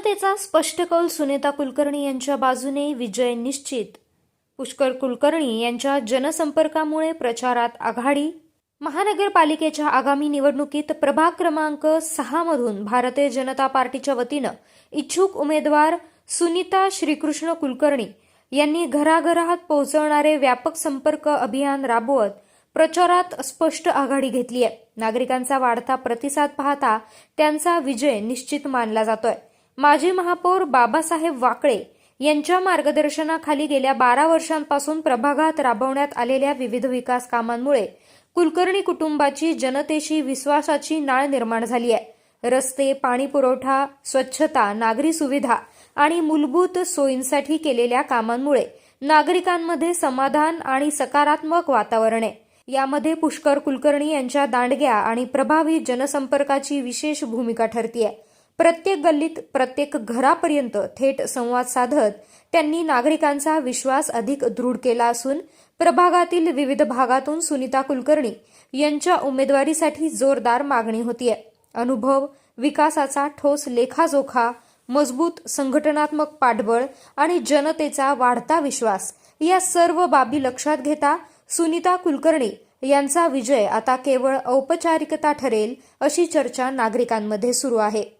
जनतेचा स्पष्ट कौल सुनेता कुलकर्णी यांच्या बाजूने विजय निश्चित. पुष्कर कुलकर्णी यांच्या जनसंपर्कामुळे प्रचारात आघाडी. महानगरपालिकेच्या आगामी निवडणुकीत प्रभाग क्रमांक सहामधून भारतीय जनता पार्टीच्या वतीनं इच्छुक उमेदवार सुनीता श्रीकृष्ण कुलकर्णी यांनी घराघरात पोहोचवणारे व्यापक संपर्क अभियान राबवत प्रचारात स्पष्ट आघाडी घेतली आहे नागरिकांचा वाढता प्रतिसाद पाहता त्यांचा विजय निश्चित मानला जातोय. माजी महापौर बाबासाहेब वाकळे यांच्या मार्गदर्शनाखाली गेल्या बारा वर्षांपासून प्रभागात राबवण्यात आलेल्या विविध विकास कामांमुळे कुलकर्णी कुटुंबाची जनतेशी विश्वासाची नाळ निर्माण झाली आहे. रस्ते पाणी पुरवठा स्वच्छता नागरी सुविधा आणि मूलभूत सोयींसाठी केलेल्या कामांमुळे नागरिकांमध्ये समाधान आणि सकारात्मक वातावरण आहे. यामध्ये पुष्कर कुलकर्णी यांच्या दांडग्या आणि प्रभावी जनसंपर्काची विशेष भूमिका ठरतीये. प्रत्येक गल्लीत प्रत्येक घरापर्यंत थेट संवाद साधत त्यांनी नागरिकांचा विश्वास अधिक दृढ केला असून प्रभागातील विविध भागातून सुनीता कुलकर्णी यांच्या उमेदवारीसाठी जोरदार मागणी होतीये. अनुभव विकासाचा ठोस लेखाजोखा मजबूत संघटनात्मक पाठबळ आणि जनतेचा वाढता विश्वास या सर्व बाबी लक्षात घेता सुनीता कुलकर्णी यांचा विजय आता केवळ औपचारिकता ठरेल अशी चर्चा नागरिकांमध्ये सुरू आहे.